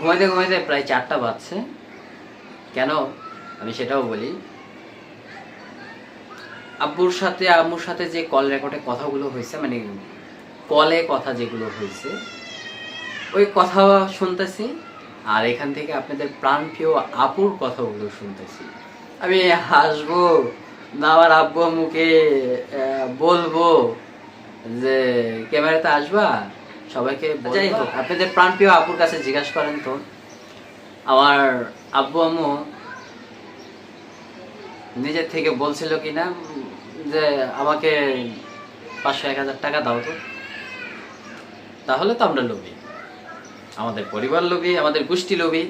ঘুমাইতে ঘুমাইতে প্রায় চারটা বাজছে। কেন? আমি সেটাও বলি। আব্বুর সাথে, আম্মুর সাথে যে কল রেকর্ডে কথাগুলো হয়েছে মানে কলে কথা যেগুলো হয়েছে, ওই কথা শুনতেছি আর এখান থেকে আপনাদের প্রাণপ্রিয় আপুর কথাগুলো শুনতেছি। আমি হাসবো, না আমার আব্বু মুখে বলব যে, ক্যামেরাতে আসবা? সবাইকে যাই হোক আপনাদের প্রাণপ্রিয় আপুর কাছে জিজ্ঞাসা করেন তো, আমার আব্বু আম্মু নিজের থেকে বলছিল কি না যে আমাকে পাঁচশো এক হাজার টাকা দাও তো। তাহলে তো আমরা লোভী। আমাদের পরিবার লোভী, আমাদের গোষ্ঠী লোভী।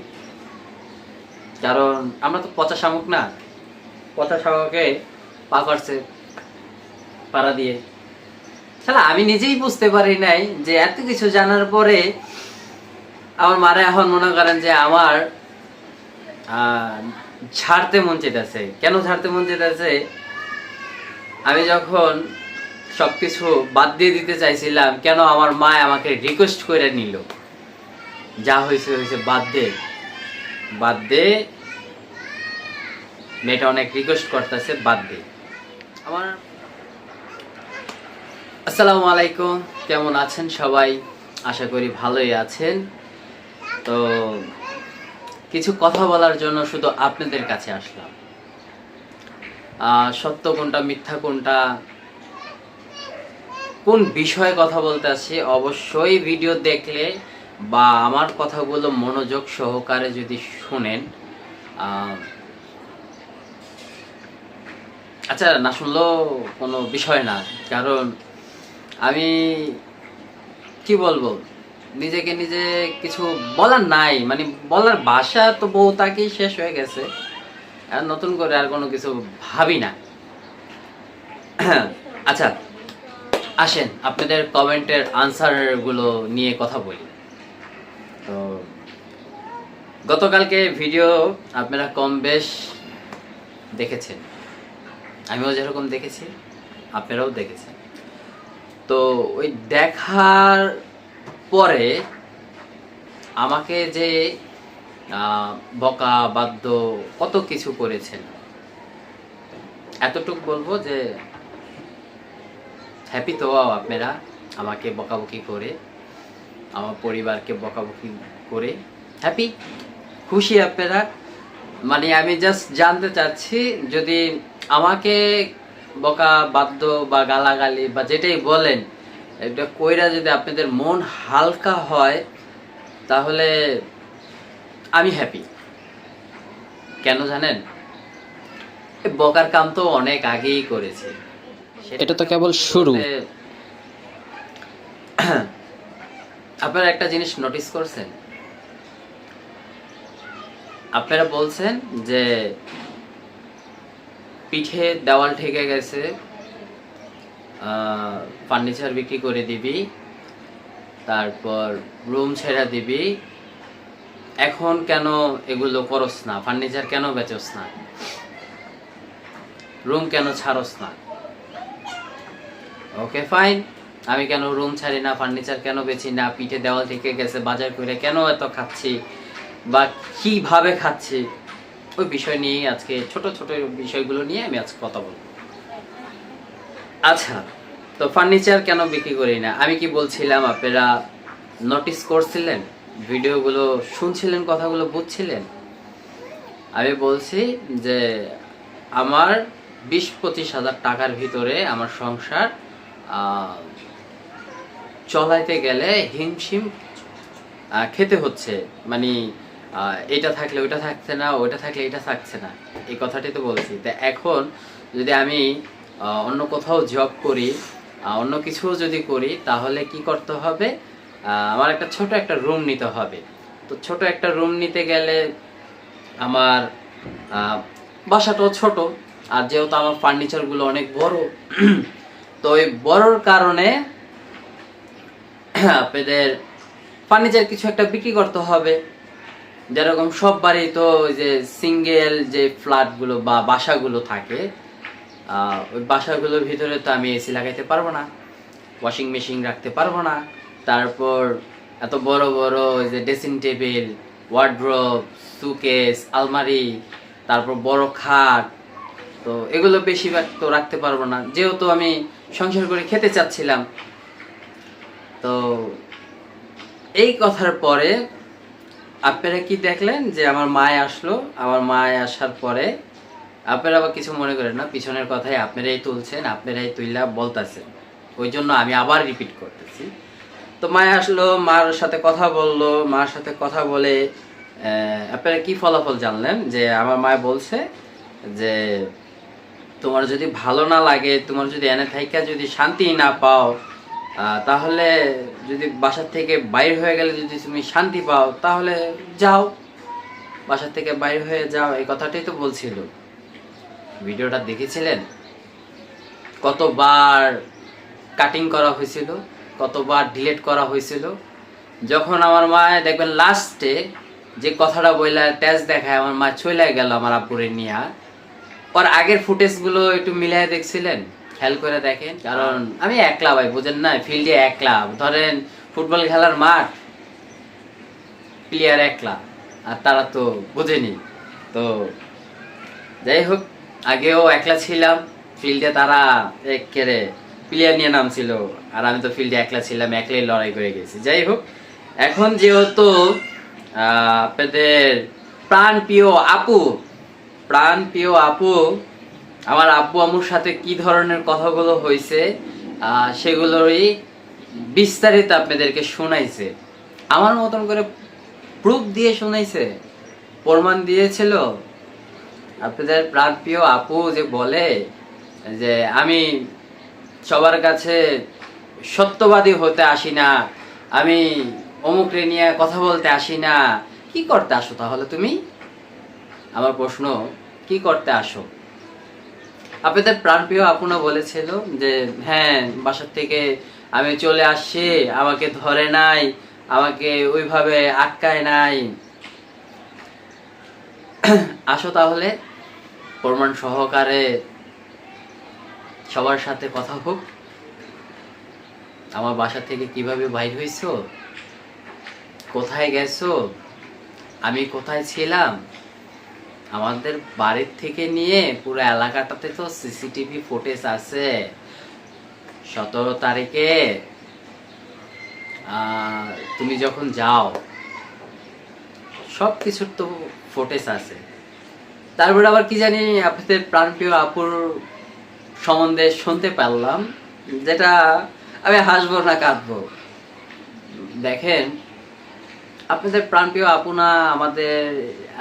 কারণ আমরা তো পচা শামুক না। পচা শামুকে পা করছে পাড়া দিয়ে। শালা, আমি নিজেই বুঝতে পারি নাই যে এত কিছু জানার পরে আমার মারা এখন মনে করেন যে আমার ছাড়তে মন চেতেছে কেন ছাড়তে মন চেতেছে আমি যখন সবকিছু বাদ দিয়ে দিতে চাইছিলাম, কেন আমার মা আমাকে রিকোয়েস্ট করে নিল? যা হয়েছে হয়েছে, বাদ দে। বাদ দে। মেয়েটা অনেক রিকোয়েস্ট করতেছে, বাদ দে। আমার আসসালামু আলাইকুম। কেমন আছেন সবাই? আশা করি ভালোই আছেন। তো কিছু কথা বলার জন্য শুধু আপনাদের কাছে আসলাম। সত্য কোনটা, মিথ্যা কোনটা, কোন বিষয়ে কথা বলতে আছি অবশ্যই ভিডিও দেখলে বা আমার কথাগুলো মনোযোগ সহকারে যদি শুনেন আচ্ছা না শুনলেও কোনো বিষয় না। কারণ আমি কি বলব? নিজেকে নিজে কিছু বলার নাই। মানে বলার ভাষা তো বউ তাকেই শেষ হয়ে গেছে। আর নতুন করে আর কোনো কিছু ভাবি না। আচ্ছা আসেন, আপনাদের কমেন্টের আনসারগুলো নিয়ে কথা বলি। তো, গতকালকে ভিডিও আপনারা কম বেশ দেখেছেন। আমিও যেরকম দেখেছি, আপনারাও দেখেছেন। তো ওই দেখার পরে আমাকে যে বকা, বাদ্য কত কিছু করেছেন? এতটুক বলব যে হ্যাপি তো আপনারা, আমাকে বকাবকি করে, আমার পরিবারকে বকাবকি করে হ্যাপি খুশি আপনারা। মানে আমি জাস্ট জানতে চাচ্ছি, যদি আমাকে বকা বাদ্য বা গালাগালি বা যেটাই বলেন এটা কইরা যদি আপনাদের মন হালকা হয় তাহলে আমি হ্যাপি কেন জানেন? বকার কাম তো অনেক আগেই করেছি। এটা তো কেবল শুরু। আপনারা একটা জিনিস নোটিস করছেন? আপনারা বলছেন যে পিঠে দেওয়াল ঠেকে গেছে। ফার্নিচার বিক্রি করে দিবি। তারপর রুম ছেড়া দিবি। এখন কেন এগুলো করস না? ফার্নিচার কেন বেচস না? রুম কেন ছাড়স না? Okay, fine. আমি কেন রুম ছাড়ি না, ফার্নিচার কেন বেচি না? পিঠে দেওয়াল থেকে গেছে, বাজার করে কেন এত খাচ্ছি? বা কীভাবে খাচ্ছি? ওই বিষয় নিয়ে আজকে ছোট ছোট বিষয়গুলো নিয়ে আমি আজকে কথা বলব। আচ্ছা তো ফার্নিচার কেন বিক্রি করি না? আমি কি বলছিলাম, আপনারা নোটিস করছিলেন? ভিডিওগুলো শুনছিলেন, কথাগুলো বুঝছিলেন? আমি বলছি যে আমার বিশ পঁচিশ হাজার টাকার ভিতরে আমার সংসার চলাইতে গেলে হিমশিম খেতে হচ্ছে। মানে এটা থাকলে ওইটা থাকছে না ওইটা থাকলে এটা থাকছে না। এই কথাটি তো বলছি। তা এখন যদি আমি অন্য কোথাও জব করি অন্য কিছু যদি করি, তাহলে কি করতে হবে? আমার একটা ছোট একটা রুম নিতে হবে। তো ছোট একটা রুম নিতে গেলে আমার বাসাটাও ছোট। আর যেহেতু আমার ফার্নিচারগুলো অনেক বড়, তো ওই বড়র কারণে আপনাদের ফার্নিচার কিছু একটা বিক্রি করতে হবে। যেরকম সব বাড়ি তো ওই যে সিঙ্গেল যে ফ্ল্যাটগুলো বা বাসাগুলো থাকে ওই বাসাগুলোর ভিতরে তো আমি এসি লাগাইতে পারব না ওয়াশিং মেশিন রাখতে পারব না। তারপর এত বড় বড় ওই যে ড্রেসিং টেবিল ওয়ার্ড্রোব সুকেস আলমারি, তারপর বড় খাট, তো এগুলো বেশিরভাগ তো রাখতে পারব না। যেহেতু আমি সংসার করে খেতে চাচ্ছিলাম, তো এই কথার পরে আপনারা কি দেখলেন যে আমার মায় আসলো? আমার মায় আসার পরে আপনারা আবার কিছু মনে করেন না, পিছনের কথাই আপনারাই তুলছেন, আপনারাই তুইলা বলতেছেন। ওই জন্য আমি আবার রিপিট করতেছি। তো মায় আসলো, মার সাথে কথা বলল, মার সাথে কথা বলে আপনারা কি ফলাফল জানলেন? যে আমার মায় বলছে যে, তোমার যদি ভালো না লাগে, তোমার যদি এনে থাইকা যদি শান্তি না পাও তাহলে যদি বাসার থেকে বাইর হয়ে গেলে যদি তুমি শান্তি পাও, তাহলে যাও। বাসার থেকে বাইর হয়ে যাও, এই কথাটাই তো বলছিল। ভিডিওটা দেখেছিলেন? কতবার কাটিং করা হয়েছিল, কতবার ডিলিট করা হয়েছিল। যখন আমার মা, দেখবেন লাস্টে যে কথাটা বইলা তেজ দেখায়, আমার মা চলে গেল আমার আপুরে নিয়ে। ওর আগের ফুটেজগুলো একটু মিলাই দেখছিলেন? খেয়াল করে দেখেন কারণ আমি একলা ভাই বুঝেন না ফিল্ডে একলা। ধরেন ফুটবল খেলার মাঠ প্লেয়ার একলা আর তারা তো বোঝেনি। তো যাই হোক আগেও একলা ছিলাম ফিল্ডে তারা একেরে প্লেয়ার নিয়ে নামছিল আর আমি তো ফিল্ডে একলা ছিলাম একলাই লড়াই করে গেছি। যাই হোক এখন যেহেতু আপনাদের প্রাণ প্রিয় আপু প্রাণ প্রিয় আপু আমার আব্বু আম্মুর সাথে কি ধরনের কথাগুলো হয়েছে সেগুলোরই বিস্তারিত আপনাদেরকে শোনাইছে। আমার মতন করে প্রুফ দিয়ে শোনাইছে, প্রমাণ দিয়েছিল। আপনাদের প্রাণপ্রিয় আপু যে বলে যে, আমি সবার কাছে সত্যবাদী হতে আসি না, আমি অমুকরে নিয়ে কথা বলতে আসি না। কি করতে আসো তাহলে তুমি? আমার প্রশ্ন, কি করতে আসো? আপনাদের প্রাণপ্রিয় আপনা বলেছিল যে হ্যাঁ বাসার থেকে আমি চলে আসছি, আমাকে ধরে নাই, আমাকে ওইভাবে আটকায় নাই। আসো তাহলে, প্রমাণ সহকারে সবার সাথে কথা হোক। আমার বাসা থেকে কীভাবে বাইর হইছো? কোথায় গেছো? আমি কোথায় ছিলাম? আমাদের বাড়ির থেকে নিয়ে পুরো এলাকাটাতে তো সিসিটিভি ফুটেজ আছে। সতেরো তারিখে তুমি যখন যাও সব কিছুর তো ফুটেজ আছে। তারপরে আবার কি জানি, আপনাদের প্রাণপ্রিয় আপুর সম্বন্ধে শুনতে পারলাম, যেটা আমি হাসবো না কাঁদবো। দেখেন, আপনাদের প্রাণপ্রিয় আপুনা আমাদের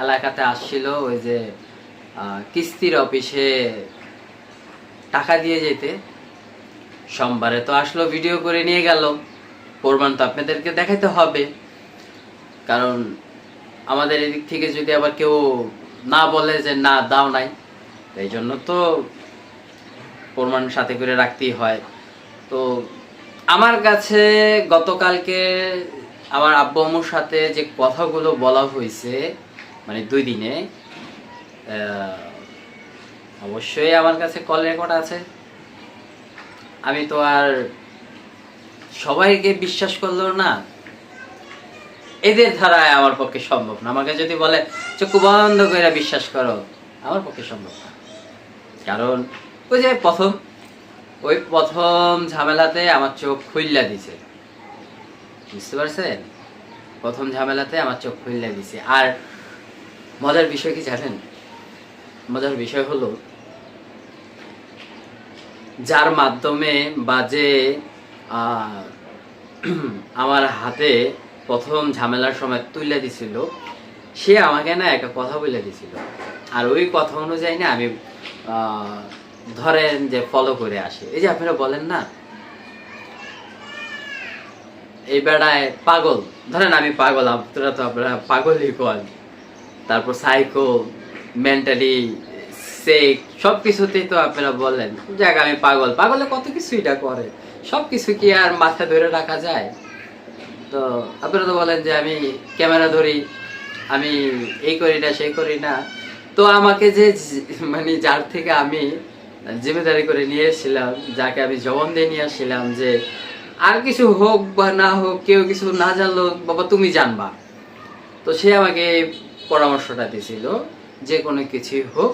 এলাকাতে আসছিল ওই যে কিস্তির অফিসে টাকা দিয়ে যেতে। সোমবারে তো আসলো ভিডিও করে নিয়ে গেল। প্রমাণ তো আপনাদেরকে দেখাতে হবে। কারণ আমাদের এদিক থেকে যদি আবার কেউ না বলে যে না, দাও নাই, এই জন্য তো প্রমাণ সাথে করে রাখতেই হয়। তো আমার কাছে গতকালকে আমার আব্বু আম্মুর সাথে যে কথাগুলো বলা হয়েছে মানে দুই দিনে অবশ্যই আমার কাছে কল রেকর্ড আছে। আমি তো আর সবাইকে বিশ্বাস করল না, এদের ধারায় আমার পক্ষে সম্ভব না। আমাকে যদি বলে, চক্ষু বন্ধ করে বিশ্বাস করো আমার পক্ষে সম্ভব না। কারণ ওই যে প্রথম, ওই প্রথম ঝামেলাতে আমার চোখ খুইল্লা দিছে। বুঝতে পারছেন? প্রথম ঝামেলাতে আমার চোখ খুইল্লা দিছে। আর মজার বিষয় কি জানেন? মজার বিষয় হলো যার মাধ্যমে বা যে আহ, আমার হাতে প্রথম ঝামেলার সময় তুলে দিছিল সে আমাকে না একটা কথা বলে দিছিল। আর ওই কথা অনুযায়ী না আমি ধরেন যে ফলো করে আসি। এই যে আপনারা বলেন না এই বেড়ায় পাগল ধরেন আমি পাগল আপনারা তো আপনারা পাগলই কন। তারপর সাইকো মেন্টালি সেক সব কিছুতেই তো আপনারা বলেন যাক আমি পাগল, পাগলে কত কিছুইটা করে সব কিছু কি আর মাথা ধরে রাখা যায়? তো আপনারা তো বলেন যে আমি ক্যামেরা ধরি, আমি এই করি না, সেই করি না। তো আমাকে যে মানে যার থেকে আমি জিম্মেদারি করে নিয়ে এসেছিলাম, যাকে আমি জবান দিয়ে নিয়ে আসছিলাম যে আর কিছু হোক বা না হোক, কেউ কিছু না জানলো, বাবা তুমি জানবা। তো সে আমাকে পরামর্শটা দিয়েছিল যে কোনো কিছুই হোক,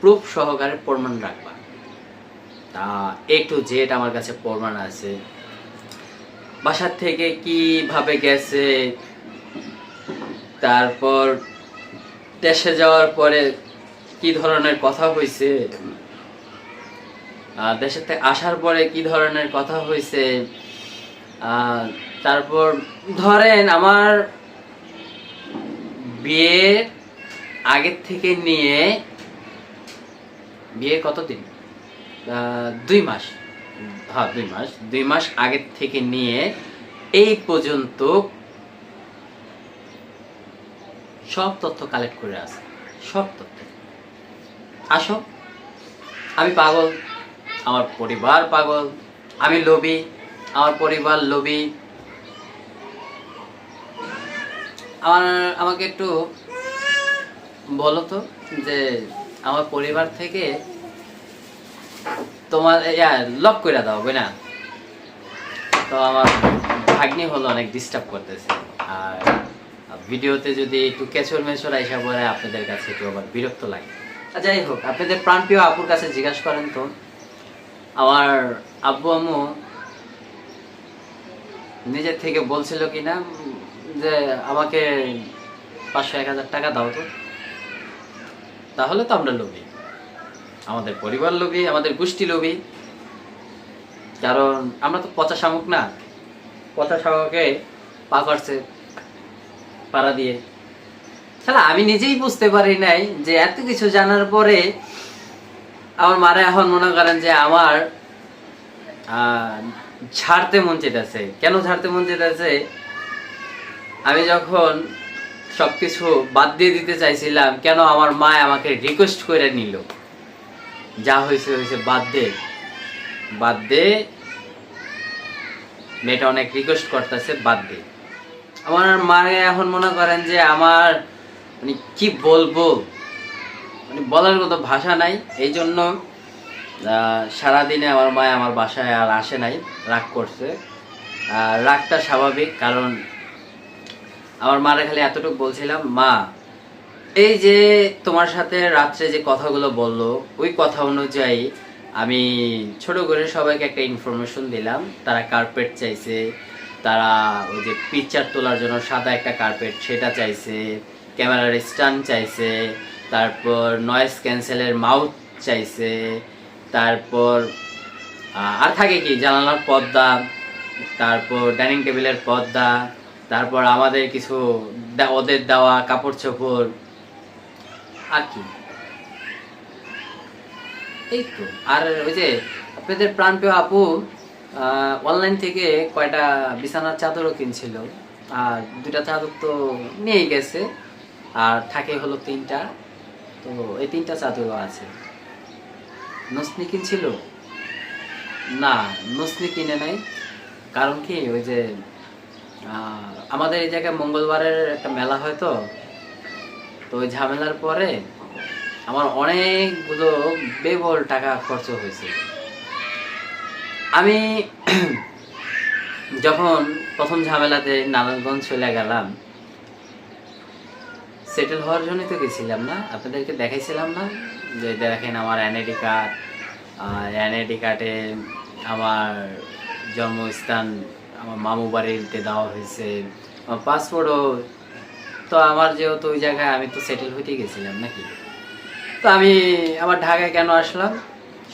প্রুফ সহকারে প্রমাণ রাখবা। তা এ টু জেড আমার কাছে প্রমাণ আছে। বাসার থেকে কীভাবে গেছে, তারপর দেশে যাওয়ার পরে কি ধরনের কথা হয়েছে দেশের থেকে আসার পরে কি ধরনের কথা হয়েছে তারপর ধরেন আমার বিয়ের আগের থেকে নিয়ে বিয়ে কতদিন দুই মাস। হ্যাঁ দুই মাস। দুই মাস আগের থেকে নিয়ে এই পর্যন্ত সব তথ্য কালেক্ট করে আছে সব তথ্য। আসো। আমি পাগল। আমার পরিবার পাগল। আমি লোভী। আমার পরিবার লোভী। আমার আমাকে একটু বলো তো যে আমার পরিবার থেকে তোমার লক করে দাও না তো আমার ভাগ্নি হলো অনেক ডিস্টার্ব করতেছে। আর ভিডিওতে যদি একটু কেচর মেচর আইসা পরে আপনাদের কাছে একটু আবার বিরক্ত লাগে। যাই হোক আপনাদের প্রাণপ্রিয় আপুর কাছে জিজ্ঞাসা করেন তো। আমার আব্বু আম্মু নিজের থেকে বলছিল কি না উম, যে আমাকে পাঁচশো এক হাজার টাকা দাও তো। তাহলে তো আমরা লোভী। আমাদের পরিবার লোভী, আমাদের গোষ্ঠী লোভী। কারণ আমরা তো পচা শামুক না। পচা শামুকে পা করছে, পাড়া দিয়ে। তাহলে আমি নিজেই বুঝতে পারি নাই যে এত কিছু জানার পরে আমার মারা এখন মনে করেন যে আমার ঝাড়তে মন চেতেছে কেন ঝাড়তে মন চেতেছে আমি যখন সব কিছু বাদ দিয়ে দিতে চাইছিলাম, কেন আমার মা আমাকে রিকোয়েস্ট করে নিল? যা হয়েছে হয়েছে, বাদ দে। বাদ দে। মেয়েটা অনেক রিকোয়েস্ট করতেছে, বাদ দে। আমার মায়ে এখন মনে করেন যে আমার মানে কি বলব? মানে বলার মতো ভাষা নাই। এই জন্য সারাদিনে আমার মা আমার বাসায় আর আসে নাই। রাগ করছে। রাগটা স্বাভাবিক, কারণ আমার মারা খালি এতটুকু বলছিলাম, মা, এই যে তোমার সাথে রাত্রে যে কথাগুলো বলল, ওই কথা অনুযায়ী আমি ছোট করে সবাইকে একটা ইনফরমেশন দিলাম। তারা কার্পেট চাইছে, তারা ওই যে পিকচার তোলার জন্য সাদা একটা কার্পেট সেটা চাইছে ক্যামেরার স্ট্যান্ড চাইছে, তারপর নয়েজ ক্যান্সেলের মাউথ চাইছে, তারপর আর থাকে কি, জানালার পর্দা, তারপর ডাইনিং টেবিলের পর্দা তারপর আমাদের কিছু ওদের দেওয়া কাপড় চোপড়। আর কি? এই তো। আর ওই যে আপনাদের প্রাণপ্রিয় আপু অনলাইন থেকে কয়টা বিছানার চাদরও কিনছিল। আর দুটা চাদর তো নিয়ে গেছে। আর থাকে হলো তিনটা। তো এই তিনটা চাদরও আছে। নসনি কিনছিল? না, নসনি কিনে নাই। কারণ কি ওই যে আমাদের এই জায়গায় মঙ্গলবারের একটা মেলা হয় তো। তো ওই ঝামেলার পরে আমার অনেকগুলো বেবল টাকা খরচ হয়েছে। আমি যখন প্রথম ঝামেলাতে নারায়ণগঞ্জ চলে গেলাম সেটেল হওয়ার জন্যই তো গেছিলাম না। আপনাদেরকে দেখাইছিলাম না যে দেখেন আমার এনআইডি কার্ড এনআইডি কার্ডে আমার জন্মস্থান আমার মামু বাড়িতে দেওয়া হয়েছে। আমার পাসপোর্টও তো আমার যেহেতু ওই জায়গায় আমি তো সেটেল হইতে গেছিলাম নাকি? তো আমি আমার ঢাকায় কেন আসলাম?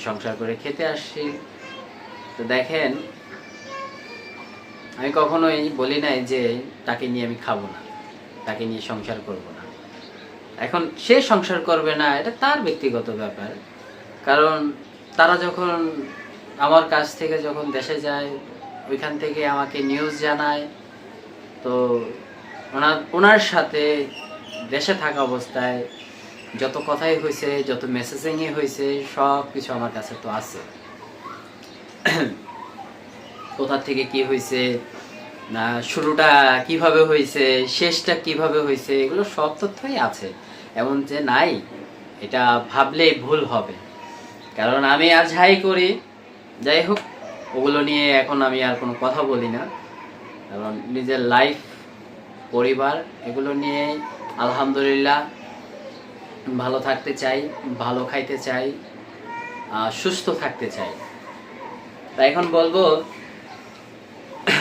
সংসার করে খেতে আসছি। তো দেখেন, আমি কখনোই বলি নাই যে তাকে নিয়ে আমি খাব না, তাকে নিয়ে সংসার করব না। এখন সে সংসার করবে না, এটা তার ব্যক্তিগত ব্যাপার। কারণ তারা যখন আমার কাছ থেকে যখন দেশে যায় ওইখান থেকে আমাকে নিউজ জানায়। তো ওনার ওনার সাথে দেশে থাকা অবস্থায় যত কথাই হয়েছে যত মেসেজিংই হয়েছে সব কিছু আমার কাছে তো আছে। কোথা থেকে কি হয়েছে না, শুরুটা কীভাবে হয়েছে শেষটা কীভাবে হয়েছে এগুলো সব তথ্যই আছে। এমন যে নাই, এটা ভাবলেই ভুল হবে। কারণ আমি আর যাই করি, যাই হোক ওগুলো নিয়ে এখন আমি আর কোনো কথা বলি না। কারণ নিজের লাইফ পরিবার, এগুলো নিয়ে আলহামদুলিল্লাহ ভালো থাকতে চাই, ভালো খাইতে চাই সুস্থ থাকতে চাই। তাই এখন বলব,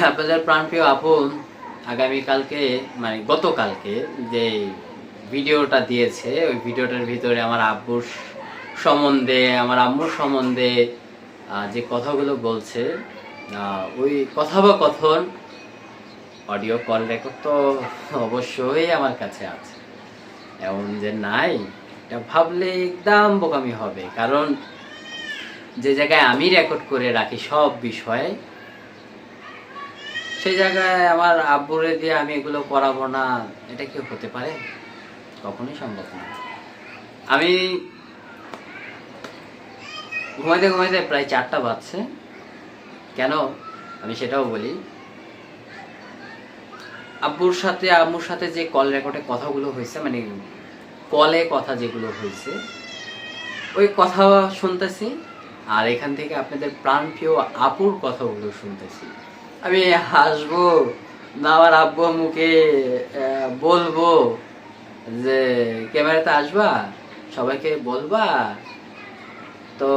আপনাদের প্রাণপ্রিয় আপন আগামীকালকে মানে গতকালকে যে ভিডিওটা দিয়েছে, ওই ভিডিওটার ভিতরে আমার আব্বুর সম্বন্ধে, আমার আম্মুর সম্বন্ধে যে কথাগুলো বলছে ওই কথা বা কথন অডিও কল রেকর্ড তো অবশ্যই আমার কাছে আছে। এমন যে নাই, এটা ভাবলে একদম বোকামি হবে। কারণ যে জায়গায় আমি রেকর্ড করে রাখি সব বিষয়ে, সেই জায়গায় আমার আব্বুরে দিয়ে আমি এগুলো করাবো না, এটা কি হতে পারে? কখনোই সম্ভব না। আমি ঘুমাইতে ঘুমাইতে প্রায় চারটা বাজছে। কেন? আমি সেটাও বলি। আব্বুর সাথে, আম্মুর সাথে যে কল রেকর্ডে কথাগুলো হয়েছে মানে কলে কথা যেগুলো হয়েছে, ওই কথা শুনতেছি আর এখান থেকে আপনাদের প্রাণপ্রিয় আপুর কথাগুলো শুনতেছি। আমি হাসবো, না আমার আব্বু মুখে বলব যে, ক্যামেরাতে আসবা, সবাইকে বলবা তো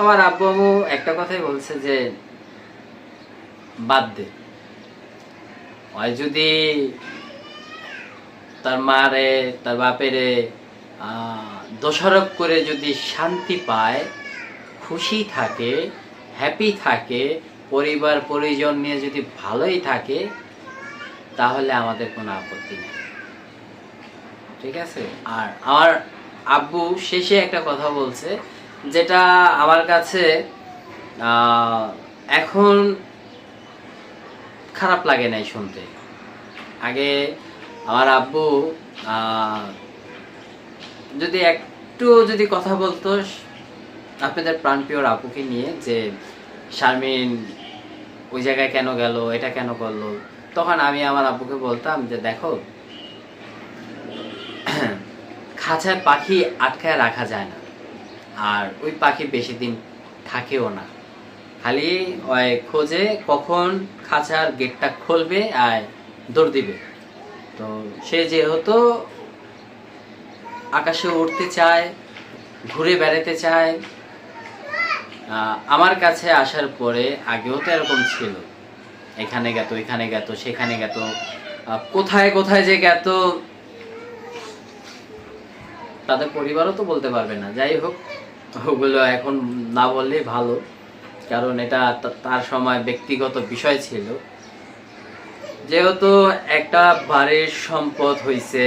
আমার আব্বু আম্মু একটা কথাই বলছে যে, বাদ দে। ওই যদি তার মারে, তার বাপেরে দোষারোপ করে যদি শান্তি পায়, খুশি থাকে হ্যাপি থাকে, পরিবার, পরিজন নিয়ে যদি ভালোই থাকে, তাহলে আমাদের কোনো আপত্তি নেই। ঠিক আছে? আর আমার আব্বু শেষে একটা কথা বলছে, যেটা আমার কাছে এখন খারাপ লাগে নাই শুনতে। আগে আমার আব্বু যদি একটু যদি কথা বলতো, আপনাদের প্রাণপ্রিয় আপুকে নিয়ে, যে শারমিন ওই জায়গায় কেন গেল, এটা কেন করল, তখন আমি আমার আব্বুকে বলতাম যে, দেখো খাঁচায় পাখি আটকায় রাখা যায় না। আর ওই পাখি বেশি দিন থাকেও না। খালি ওই খোঁজে কখন খাঁচার গেটটা খুলবে আর দৌড় দিবে। তো সে যেহেতু আকাশে উঠতে চায়, ঘুরে বেড়াতে চায় আমার কাছে আসার পরে আগেও তো এরকম ছিল। এখানে গেত এখানে গেত, সেখানে গেত কোথায় কোথায় যে গেত তাদের পরিবারও তো বলতে পারবে না। যাই হোক, ওগুলো এখন না বললেই ভালো, কারণ এটা তার সময় ব্যক্তিগত বিষয় ছিল। যেহেতু একটা বাড়ির সম্পদ হইছে,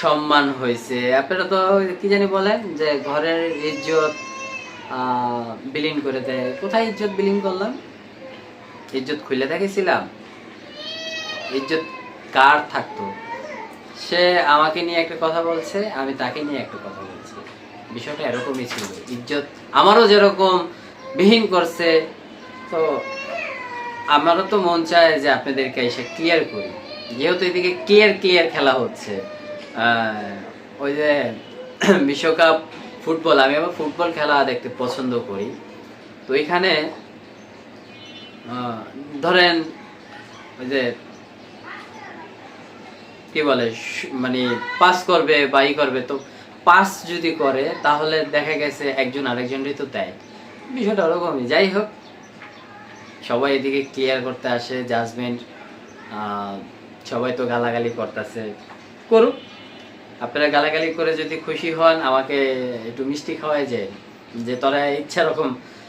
সম্মান হয়েছে আপনারা তো কি জানি বলেন যে ঘরের ইজ্জত বিলীন করে দেয়। কোথায় ইজ্জত বিলীন করলাম? ইজ্জত খুলে দেখেছিলাম ইজ্জত কার থাকতো? সে আমাকে নিয়ে একটা কথা বলছে, আমি তাকে নিয়ে একটা কথা বলছি। বিষয়টা এরকমই ছিল। ইজ্জত আমারও যেরকম বিহীন করছে, তো আমারও তো মন চায় যে আপনাদেরকে এসে ক্লিয়ার করি। যেহেতু এদিকে ক্লিয়ার ক্লিয়ার খেলা হচ্ছে। ওই যে বিশ্বকাপ ফুটবল, আমি আবার ফুটবল খেলা দেখতে পছন্দ করি। তো এখানে ধরেন ওই যে কি বলে মানে পাস করবে বা ই করবে, তো পাস যদি করে, তাহলে দেখা গেছে একজন আরেকজনই তো দেয়। বিষয়টা ওরকমই। যাই হোক, সবাই এদিকে ক্লিয়ার করতে আসে জাজমেন্ট সবাই তো গালাগালি করতেছে। করুক। আপনারা গালাগালি করে যদি খুশি হন, আমাকে একটু মিষ্টি খাওয়াই যায় যে তোরা ইচ্ছা রকম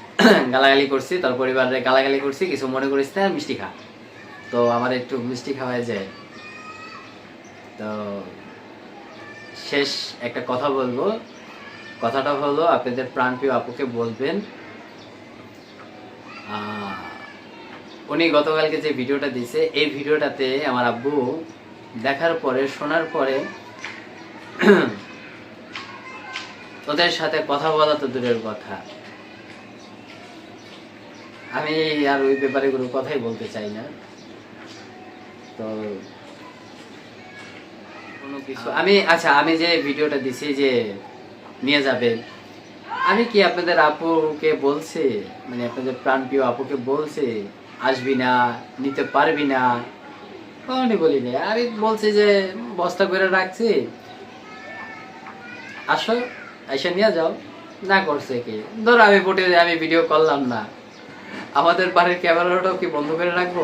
গালাগালি করছি, তোর পরিবারে গালাগালি করছি, কিছু মনে করিস না, মিষ্টি খা। তো আমার একটু মিষ্টি খাওয়াই যায় তো শেষ একটা কথা বলব। কথাটা হলো, আপনাদের প্রাণপ্রিয় আপুকে বলবেন উনি গতকালকে যে ভিডিওটা দিছে এই ভিডিওটাতে আমার আব্বু দেখার পরে, শোনার পরে ওদের সাথে কথা বলা তো দূরের কথা। আমি আর ওই ব্যাপারে কোনো কথাই বলতে চাই না। তো কোনো কিছু? আমি আচ্ছা আমি যে ভিডিওটা দিছি যে নিয়ে যাবে, আমি কি আপনাদের আপুকে বলছি? মানে আপনাদের প্রাণপ্রিয় আপুকে বলছি, আসবি না, নিতে পারবি না? কখনই বলিনি। আমি বলছি যে, বস্তা করে রাখছি। আসো, এসে নিয়ে যাও। না করছে কি? ধরো আমি ফুটে আমি ভিডিও করলাম না। আমাদের বাড়ির ক্যামেরাটাও কি বন্ধ করে রাখব?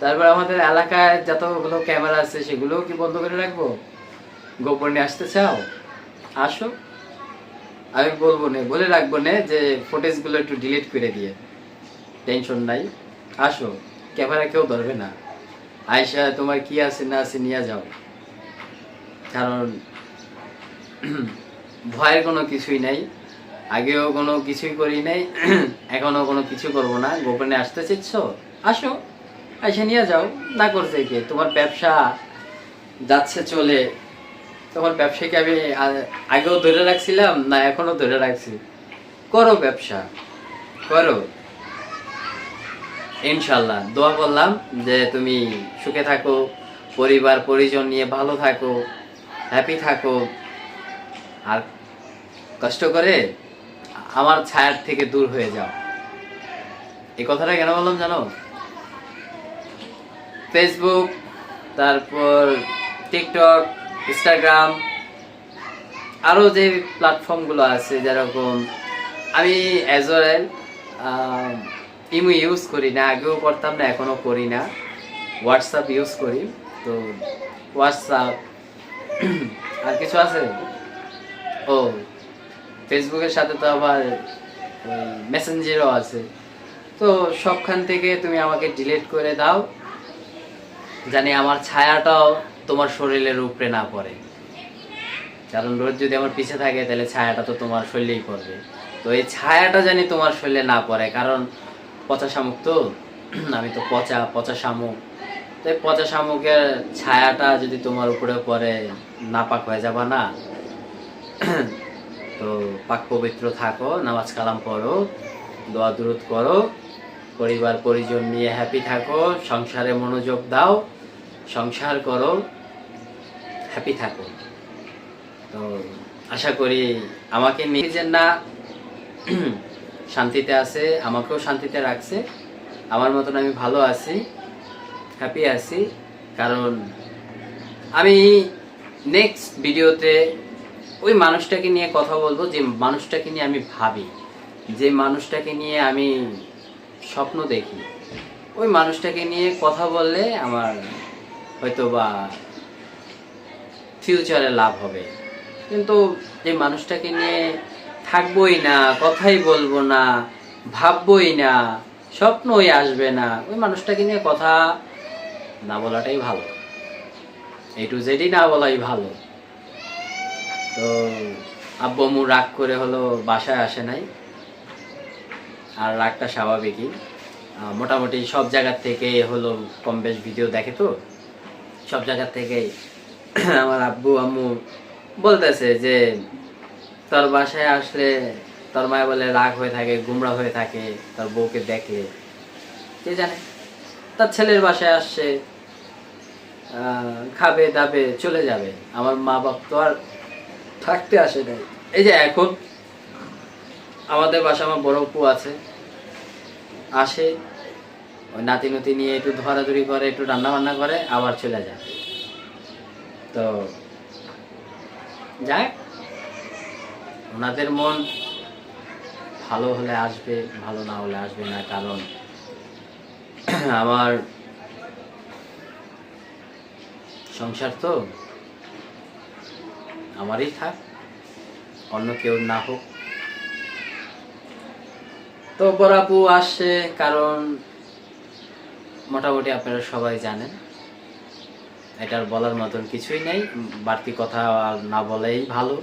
তারপর আমাদের এলাকায় যতগুলো ক্যামেরা আছে সেগুলোও কি বন্ধ করে রাখব? গোপনে আসতে চাও? আসো। আমি বলব না, বলে রাখব না যে ফুটেজগুলো একটু ডিলিট করে দিয়ে। টেনশন নাই। আসো। ক্যামেরা কেউ ধরবে না। আয়সা তোমার কি আছে না আছে নিয়ে যাও। কারণ ভয়ের কোনো কিছুই নাই। আগেও কোনো কিছুই করি নাই। এখনও কোনো কিছু করব না। গোপনে আসতে চাইছ আসো। এসে নিয়ে যাও, না করছে কে? তোমার ব্যবসা যাচ্ছে, চলে। তোমার ব্যবসাকে আমি আগেও ধরে রাখছিলাম, না এখনও ধরে রাখছি। করো ব্যবসা, করো। ইনশাল্লাহ দোয়া করলাম যে তুমি সুখে থাকো, পরিবার, পরিজন নিয়ে ভালো থাকো হ্যাপি থাকো। আর কষ্ট করে আমার ছায়ার থেকে দূর হয়ে যাও। এই কথাটা কেন বললাম জানো? ফেসবুক তারপর টিকটক ইনস্টাগ্রাম আরও যে প্ল্যাটফর্মগুলো আছে যেরকম আমি অ্যাজ ওয়েল ইমো ইউজ করি না, আগেও করতাম না এখনও করি না। হোয়াটসঅ্যাপ ইউজ করি, তো হোয়াটসঅ্যাপ আর কিছু আছে? ও ফেসবুকের সাথে তো আবার মেসেঞ্জারও আছে। তো সবখান থেকে তুমি আমাকে ডিলিট করে দাও। জানি আমার ছায়াটাও তোমার শরীরের উপরে না পড়ে। কারণ রোদ যদি আমার পিছে থাকে, তাহলে ছায়াটা তো তোমার শরীরেই পড়বে। তো এই ছায়াটা জানি তোমার শরীরে না পড়ে, কারণ পচা শামুক তো? আমি তো পচা পচা শামুক। তো এই পচা শামুকের ছায়াটা যদি তোমার উপরে পড়ে, নাপাক হয়ে যাবা না? তো পাক পবিত্র থাকো, নামাজ কালাম পড়ো, দোয়া দুরুদ করো। পরিবার, পরিজন নিয়ে হ্যাপি থাকো, সংসারে মনোযোগ দাও। সংসার করো হ্যাপি থাকো তো আশা করি আমাকে নিজের না শান্তিতে আছে, আমাকেও শান্তিতে রাখছে। আমার মতন আমি ভালো আছি হ্যাপি আছি। কারণ আমি নেক্সট ভিডিওতে ওই মানুষটাকে নিয়ে কথা বলব, যে মানুষটাকে নিয়ে আমি ভাবি, যে মানুষটাকে নিয়ে আমি স্বপ্ন দেখি। ওই মানুষটাকে নিয়ে কথা বললে আমার হয়তো বা ফিউচারে লাভ হবে। কিন্তু যে মানুষটাকে নিয়ে থাকবোই না, কথাই বলব না, ভাববোই না, স্বপ্নই আসবে না, ওই মানুষটাকে নিয়ে কথা না বলাটাই ভালো। এই টু না বলাই ভালো। তো আব্বু রাগ করে হলো বাসায় আসে নাই। আর রাগটা স্বাভাবিকই। মোটামুটি সব জায়গার থেকে হলো কম বেশ ভিডিও দেখে তো। সব জায়গার থেকে আমার আব্বু, আম্মু বলতেছে যে, তোর বাসায় আসলে তোর মায় বলে রাগ হয়ে থাকে, গুমরা হয়ে থাকে, তোর বউকে দেখলে কে জানে? তার ছেলের বাসায় আসছে খাবে, দাবে, চলে যাবে। আমার মা বাপ তো আর থাকতে আসে নাই। এই যে এখন আমাদের বাসা আমার বড় পু আছে, আসে। ওই নাতি নতি নিয়ে একটু ধরাধরি করে, একটু রান্না বান্না করে, আবার চলে যায়। তো যাক ওনাদের মন ভালো হলে আসবে, ভালো না হলে আসবে না, কারণ আমার সংসার তো আমারই থাক, অন্য কেউ না হোক। তো বরাপু আসছে, কারণ মোটামুটি আপনারা সবাই জানেন। এটার বলার মতন কিছুই নেই বাড়তি কথা না বলেই ভালো।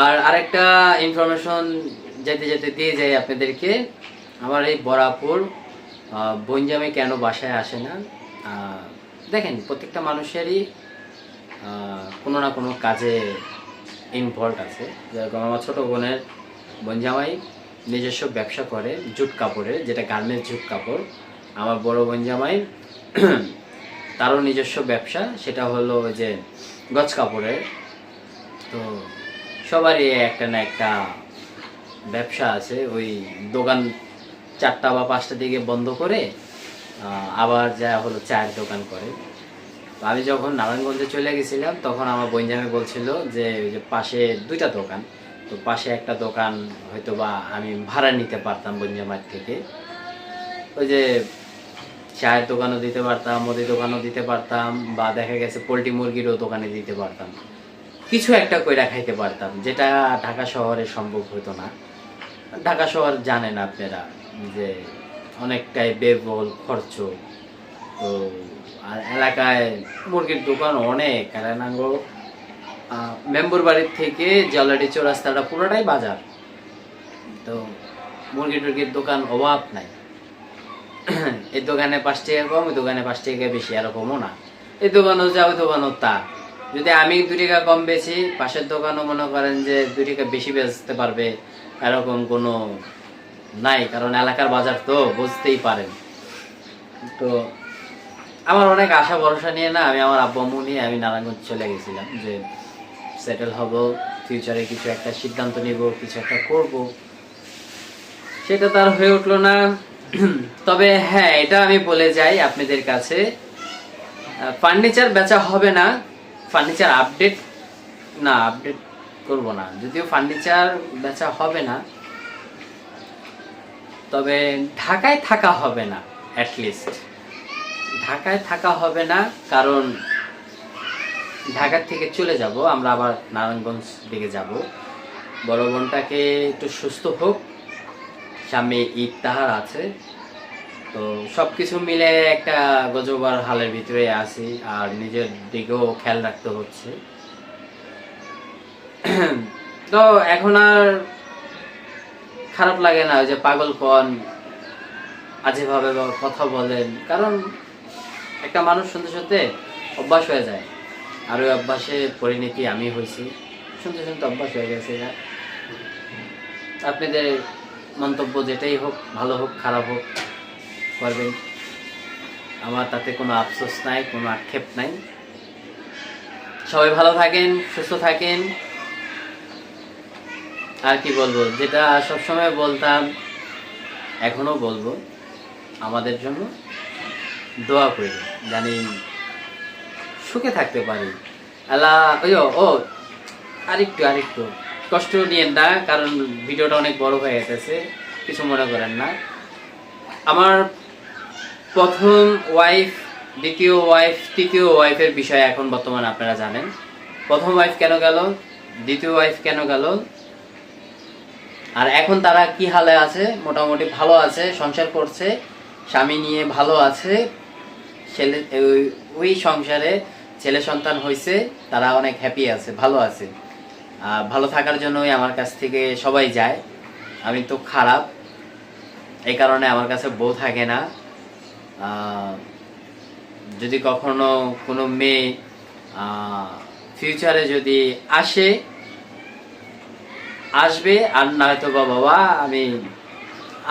আর আরেকটা ইনফরমেশন যেতে যেতে দিয়ে যাই আপনাদেরকে আমার এই বরাপুর আহ, বনজামে কেন বাসায় আসে না? দেখেন প্রত্যেকটা মানুষেরই কোনো না কোনো কাজে ইনভলভ আছে। যেরকম আমার ছোটো বোনের বনজামাই নিজস্ব ব্যবসা করে জুট কাপড়ের যেটা গার্মেন্টস জুট কাপড়। আমার বড় বোন জামাই, তারও নিজস্ব ব্যবসা, সেটা হলো ওই যে গজ কাপড়ের। তো সবারই একটা না একটা ব্যবসা আছে, ওই দোকান চারটা বা পাঁচটা দিকে বন্ধ করে আবার যা হলো চায়ের দোকান করে। আমি যখন নারায়ণগঞ্জে চলে গেছিলাম, তখন আমার বইনজামে বলছিল যে, ওই যে পাশে দুইটা দোকান, তো পাশে একটা দোকান হয়তো বা আমি ভাড়া নিতে পারতাম বইনজামার থেকে। ওই যে চায়ের দোকানও দিতে পারতাম মুদি দোকানও দিতে পারতাম, বা দেখা গেছে পোলট্রি মুরগিরও দোকানে দিতে পারতাম। কিছু একটা কইরা খাইতে পারতাম, যেটা ঢাকা শহরে সম্ভব হতো না। ঢাকা শহর জানেন আপনারা যে অনেকটাই ব্যয়বহুল খরচ। তো, আর এলাকায় মুরগির দোকান অনেক কারণাঙ্গ মেম্বর বাড়ির থেকে জলাডি চৌরাস্তাটা পুরোটাই বাজার। তো, মুরগি টুরগির দোকান অভাব নাই। এই দোকানে পাঁচ টাকা কম ওই দোকানে পাঁচ টাকা বেশি এরকমও না। এই দোকানও যা ওই দোকানও তা। যদি আমি দু টাকা কম বেশি পাশের দোকানও মনে করেন যে দু টাকা বেশি বেচতে পারবে, এরকম কোনো নাই, কারণ এলাকার বাজার তো বুঝতেই পারেন। তো আমার অনেক আশা, ভরসা নিয়ে না, আমি আমার আব্বু আম্মু নিয়ে আমি নারায়ণগঞ্জ চলে গেছিলাম যে সেটেল হব ফিউচারে কিছু একটা সিদ্ধান্ত নিব, কিছু একটা করব। সেটা তার হয়ে উঠল না। তবে হ্যাঁ এটা আমি বলে যাই আপনাদের কাছে। ফার্নিচার বেচা হবে না, ফার্নিচার আপডেট, না, আপডেট করব না। যদিও ফার্নিচার বেচা হবে না, তবে ঢাকায় থাকা হবে না অ্যাটলিস্ট ঢাকায় থাকা হবে না, কারণ ঢাকার থেকে চলে যাব, আমরা আবার নারায়ণগঞ্জ দিকে যাব। বড় বোনটাকে একটু সুস্থ হোক সামনে তাহার আছে। তো সব কিছু মিলে একটা গজবার হালের ভিতরে আছি আর নিজের দিকেও খেয়াল রাখতে হচ্ছে। তো এখন আর খারাপ লাগে না ওই যে পাগলপন আজেভাবে বা কথা বলেন, কারণ একটা মানুষ শুনতে শুনতে অভ্যাস হয়ে যায়। আর ওই অভ্যাসে পরিণতি আমি হয়েছি। শুনতে শুনতে অভ্যাস হয়ে গেছে। আপনাদের মন্তব্য যেটাই হোক, ভালো হোক, খারাপ হোক, করবেন। আমার তাতে কোনো আফসোস নাই, কোনো আক্ষেপ নাই। সবাই ভালো থাকেন, সুস্থ থাকেন। আর কি বলব, যেটা সবসময় বলতাম, এখনও বলব, আমাদের জন্য দোয়া করি, জানি সুখে থাকতে পারি। আল্লাহ ও, আরেকটু আরেকটু। কষ্ট নিয়েন না, কারণ ভিডিওটা অনেক বড় হয়ে গেছে, কিছু মনে করেন না। আমার প্রথম ওয়াইফ দ্বিতীয় ওয়াইফ তৃতীয় ওয়াইফের বিষয়ে এখন বর্তমানে আপনারা জানেন। প্রথম ওয়াইফ কেন গেল, দ্বিতীয় ওয়াইফ কেন গেল, আর এখন তারা কি হালে আছে? মোটামুটি ভালো আছে, সংসার করছে, স্বামী নিয়ে ভালো আছে, ছেলে, ওই- সংসারে ছেলে সন্তান হয়েছে তারা অনেক হ্যাপি আছে, ভালো আছে। ভালো থাকার জন্যই আমার কাছ থেকে সবাই যায়। আমি তো খারাপ, এই কারণে আমার কাছে বউ থাকে না। যদি কখনো কোনো মেয়ে ফিউচারে যদি আসে, আসবে আর না হয়তো বা বাবা, আমি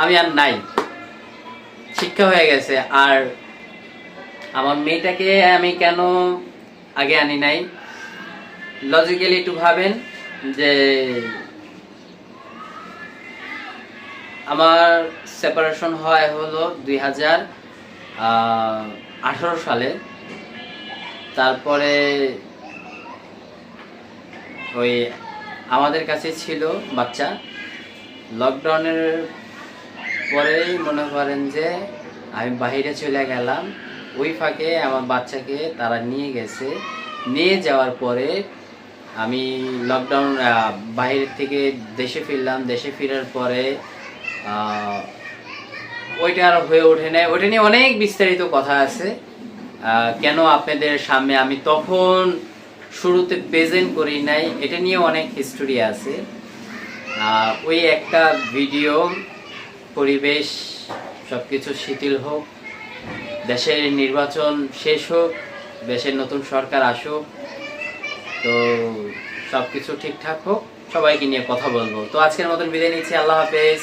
আমি আর নাই। শিক্ষা হয়ে গেছে। আর আমার মেয়েটাকে আমি কেন আগে আনি নাই? লজিক্যালি একটু ভাবেন। যে আমার সেপারেশন হয় হলো দুই হাজার আঠারো সালে। তারপরে ওই আমাদের কাছে ছিল বাচ্চা। লকডাউনের পরেই মনে করেন যে আমি বাইরে চলে গেলাম। ওই ফাঁকে আমার বাচ্চাকে তারা নিয়ে গেছে। নিয়ে যাওয়ার পরে আমি লকডাউন বাইরের থেকে দেশে ফিরলাম। দেশে ফেরার পরে ওইটা আর হয়ে ওঠে নাই। ওইটা নিয়ে অনেক বিস্তারিত কথা আছে। কেন আপনাদের সামনে আমি তখন শুরুতে প্রেজেন্ট করি নাই, এটা নিয়ে অনেক হিস্টোরি আছে। ওই একটা ভিডিও পরিবেশ সব কিছু শিথিল হোক, দেশের নির্বাচন শেষ হোক, দেশের নতুন সরকার আসুক তো সব কিছু ঠিকঠাক হোক, সবাইকে নিয়ে কথা বলব। তো আজকের মতন বিদায় নিচ্ছি, আল্লাহ হাফেজ।